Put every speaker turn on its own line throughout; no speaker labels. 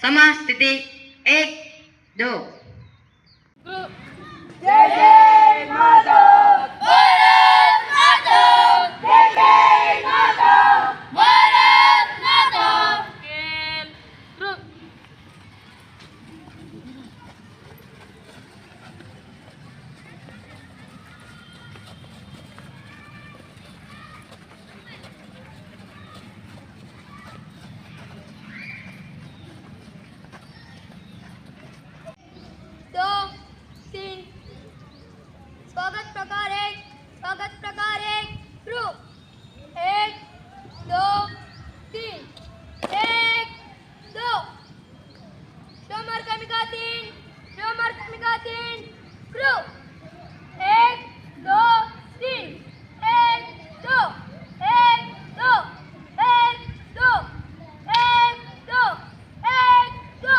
સમાસ સ્થિતિ એક દો. જય માતા कमिका तीन रू एक दो तीन एक दो एक दो एक दो एक दो एक दो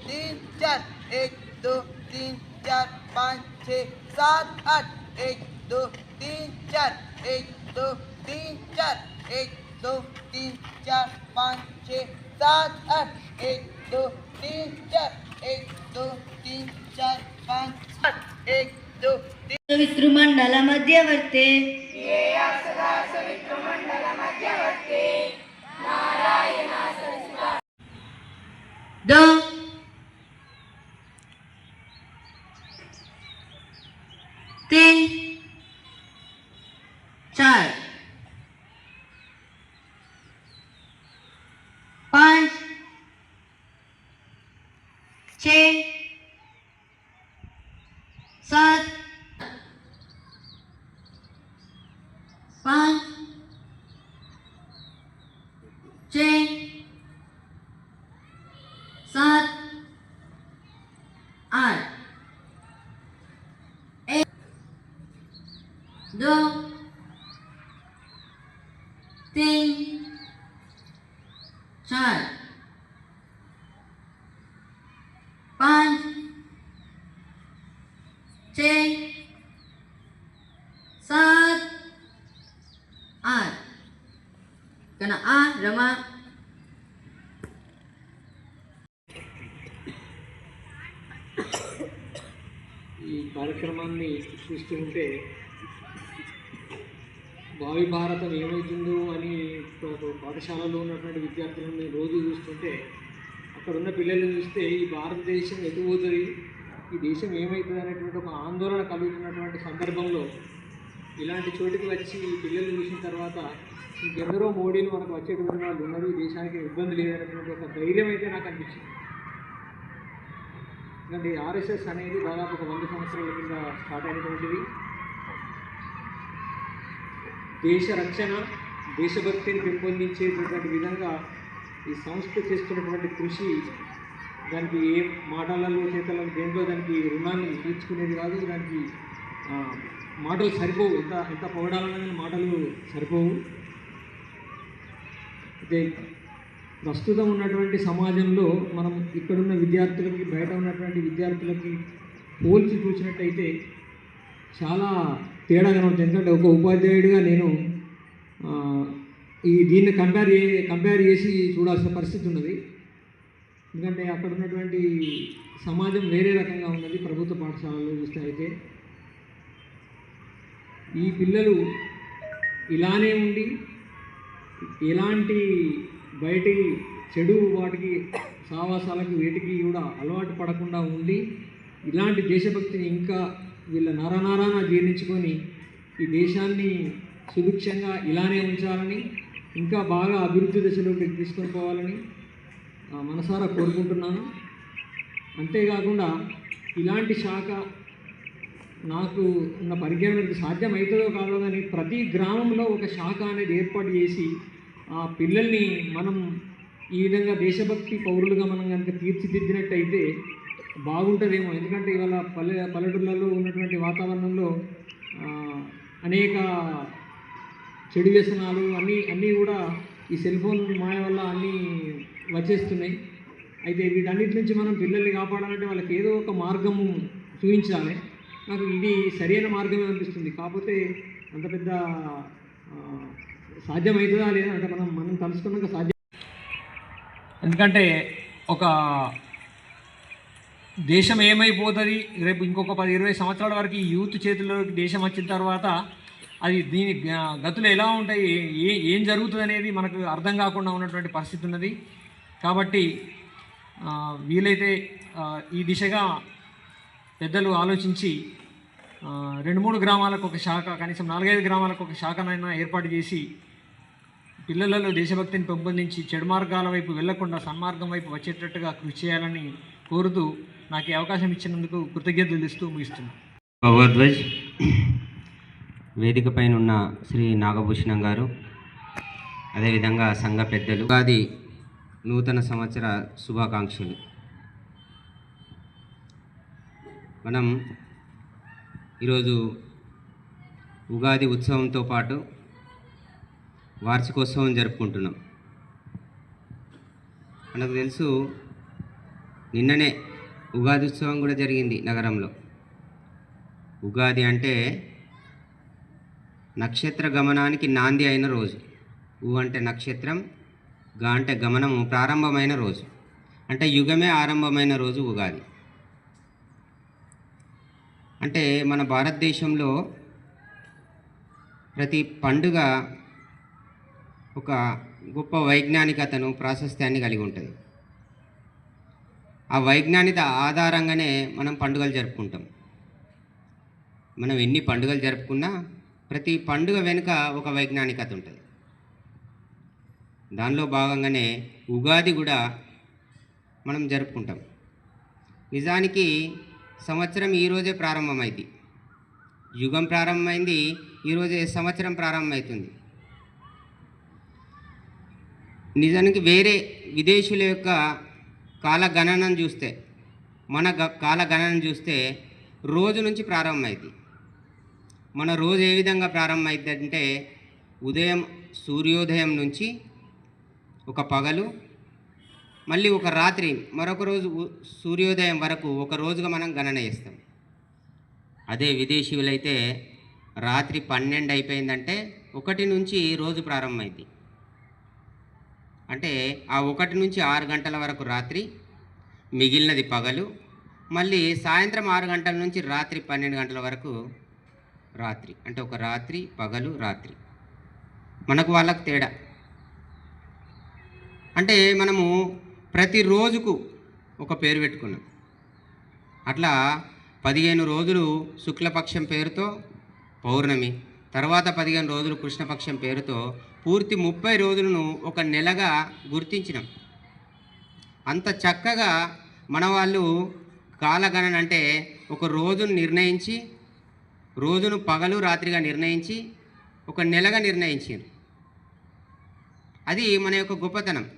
तीन चार एक दो तीन चार पाँच छः सात आठ एक दो तीन चार एक दो तीन चार एक दो तीन चार पाँच छः सात आठ एक दो तीन चार एक दो तीन चार पाँच सात एक दो
मध्यवर्ते दो तीन चार। पाँच छ। I A Do Thing Child Punch Take Sad I Kena A, remah
ఈ కార్యక్రమాన్ని చూస్తుంటే భావి భారతం ఏమవుతుందో అని పాఠశాలలో ఉన్నటువంటి విద్యార్థులను రోజు చూస్తుంటే అక్కడ ఉన్న పిల్లలు చూస్తే ఈ భారతదేశం ఎటు పోతుంది ఈ దేశం ఏమవుతుంది అనేటువంటి ఒక ఆందోళన కలుగుతున్నటువంటి సందర్భంలో ఇలాంటి చోటికి వచ్చి ఈ చూసిన తర్వాత ఇంకెందరో మోడీలు మనకు వచ్చేటువంటి వాళ్ళు ఉన్నారు ఈ దేశానికి ఇబ్బంది లేదనేటువంటి ఒక ధైర్యం అయితే నాకు అనిపించింది. ఎందుకంటే ఆర్ఎస్ఎస్ అనేది దాదాపు ఒక వంద సంవత్సరాల కింద స్టార్ట్ అయినటువంటిది దేశ రక్షణ దేశభక్తిని పెంపొందించేటటువంటి విధంగా ఈ సంస్థ చేస్తున్నటువంటి కృషి దానికి ఏ మాటలలో చేతలలో దేంట్లో దానికి రుణాన్ని తీర్చుకునేది కాదు దానికి మాటలు సరిపోవు. ఎంత ఎంత పొగడాలన్నా మాటలు సరిపోవు. అయితే ప్రస్తుతం ఉన్నటువంటి సమాజంలో మనం ఇక్కడున్న విద్యార్థులకి బయట ఉన్నటువంటి విద్యార్థులకి పోల్చి చూసినట్టయితే చాలా తేడా కనబడుతుంది. ఎందుకంటే ఒక ఉపాధ్యాయుడిగా నేను ఈ దీన్ని కంపేర్ కంపేర్ చేసి చూడాల్సిన పరిస్థితి ఉన్నది. ఎందుకంటే అక్కడ ఉన్నటువంటి సమాజం వేరే రకంగా ఉన్నది ప్రభుత్వ పాఠశాలలో చూస్తే అయితే ఈ పిల్లలు ఇలానే ఉండి ఎలాంటి బయటి చెడు వాటికి సావాసాలకు వేటికి కూడా అలవాటు పడకుండా ఉండి ఇలాంటి దేశభక్తిని ఇంకా వీళ్ళ నరనారాన జీర్ణించుకొని ఈ దేశాన్ని సుభిక్షంగా ఇలానే ఉంచాలని ఇంకా బాగా అభివృద్ధి దశలోకి తీసుకొని పోవాలని ఆ, మనసారా కోరుకుంటున్నాను. అంతేకాకుండా ఇలాంటి శాఖ నాకు ఉన్న పరిజ్ఞానానికి సాధ్యం అవుతుందో కాదో కానీ ప్రతి గ్రామంలో ఒక శాఖ అనేది ఏర్పాటు చేసి ఆ పిల్లల్ని మనం ఈ విధంగా దేశభక్తి పౌరులుగా మనం కనుక తీర్చిదిద్దినట్టయితే బాగుంటుందేమో. ఎందుకంటే ఇవాళ పల్లె పల్లెటూళ్ళలో ఉన్నటువంటి వాతావరణంలో అనేక చెడు వ్యసనాలు అన్నీ అన్నీ కూడా ఈ సెల్ ఫోన్ మాయ వల్ల అన్నీ వచ్చేస్తున్నాయి. అయితే వీటన్నిటి నుంచి మనం పిల్లల్ని కాపాడాలంటే వాళ్ళకి ఏదో ఒక మార్గము చూపించాలి. నాకు ఇది సరైన మార్గమే అనిపిస్తుంది. కాకపోతే అంత పెద్ద సాధ్యమవుతుందా లేదా అంటే మనం మనం తలుసుకున్నాక సాధ్యం ఎందుకంటే ఒక దేశం ఏమైపోతుంది? రేపు ఇంకొక పది ఇరవై సంవత్సరాల వరకు ఈ యూత్ చేతుల్లోకి దేశం వచ్చిన తర్వాత అది దీని గతులు ఎలా ఉంటాయి? ఏ ఏం జరుగుతుంది అనేది మనకు అర్థం కాకుండా ఉన్నటువంటి పరిస్థితి ఉన్నది. కాబట్టి వీలైతే ఈ దిశగా పెద్దలు ఆలోచించి రెండు మూడు గ్రామాలకు ఒక శాఖ కనీసం నాలుగైదు గ్రామాలకు ఒక శాఖనైనా ఏర్పాటు చేసి పిల్లలలో దేశభక్తిని పెంపొందించి చెడు మార్గాల వైపు వెళ్ళకుండా సన్మార్గం వైపు వచ్చేటట్టుగా కృషి చేయాలని కోరుతూ నాకు ఈ అవకాశం ఇచ్చినందుకు కృతజ్ఞతలు ఇస్తూ ముగిస్తున్నాను
భగవద్వజ్ వేదిక పైన ఉన్న శ్రీ నాగభూషణం గారు అదేవిధంగా సంఘ పెద్దలు ఉగాది నూతన సంవత్సర శుభాకాంక్షలు. మనం ఈరోజు ఉగాది ఉత్సవంతో పాటు వార్షికోత్సవం జరుపుకుంటున్నాం. మనకు తెలుసు నిన్ననే ఉగాది ఉత్సవం కూడా జరిగింది నగరంలో. ఉగాది అంటే నక్షత్ర గమనానికి నాంది అయిన రోజు. ఉ అంటే నక్షత్రం గా అంటే గమనము ప్రారంభమైన రోజు. అంటే యుగమే ఆరంభమైన రోజు ఉగాది. అంటే మన భారతదేశంలో ప్రతి పండుగ ఒక గొప్ప వైజ్ఞానికతను ప్రాశస్త్యాన్ని కలిగి ఉంటుంది. ఆ వైజ్ఞానిక ఆధారంగానే మనం పండుగలు జరుపుకుంటాం. మనం ఎన్ని పండుగలు జరుపుకున్నా ప్రతి పండుగ వెనుక ఒక వైజ్ఞానికత ఉంటుంది. దానిలో భాగంగానే ఉగాది కూడా మనం జరుపుకుంటాం. నిజానికి సంవత్సరం ఈరోజే ప్రారంభమైంది. యుగం ప్రారంభమైంది ఈరోజే సంవత్సరం ప్రారంభమవుతుంది నిజానికి వేరే విదేశీయుల యొక్క కాల చూస్తే మన గ- కాల చూస్తే రోజు నుంచి ప్రారంభమైంది మన రోజు ఏ విధంగా ప్రారంభమైంది అంటే ఉదయం సూర్యోదయం నుంచి ఒక పగలు మళ్ళీ ఒక రాత్రి మరొక రోజు సూర్యోదయం వరకు ఒక రోజుగా మనం గణన చేస్తాం. అదే విదేశీయులైతే రాత్రి పన్నెండు అయిపోయిందంటే ఒకటి నుంచి రోజు ప్రారంభమైంది అంటే ఆ ఒకటి నుంచి ఆరు గంటల వరకు రాత్రి మిగిలినది పగలు మళ్ళీ సాయంత్రం ఆరు గంటల నుంచి రాత్రి పన్నెండు గంటల వరకు రాత్రి. అంటే ఒక రాత్రి పగలు రాత్రి. మనకు వాళ్ళకు తేడా. అంటే మనము ప్రతి రోజుకు ఒక పేరు పెట్టుకున్నాం. అట్లా పదిహేను రోజులు శుక్లపక్షం పేరుతో పౌర్ణమి తర్వాత పదిహేను రోజులు కృష్ణపక్షం పేరుతో పూర్తి ముప్పై రోజులను ఒక నెలగా గుర్తించినాం. అంత చక్కగా మన వాళ్ళు కాలగణన అంటే ఒక రోజును నిర్ణయించి రోజును పగలు రాత్రిగా నిర్ణయించి ఒక నెలగా నిర్ణయించారు. అది మన యొక్క గొప్పతనం.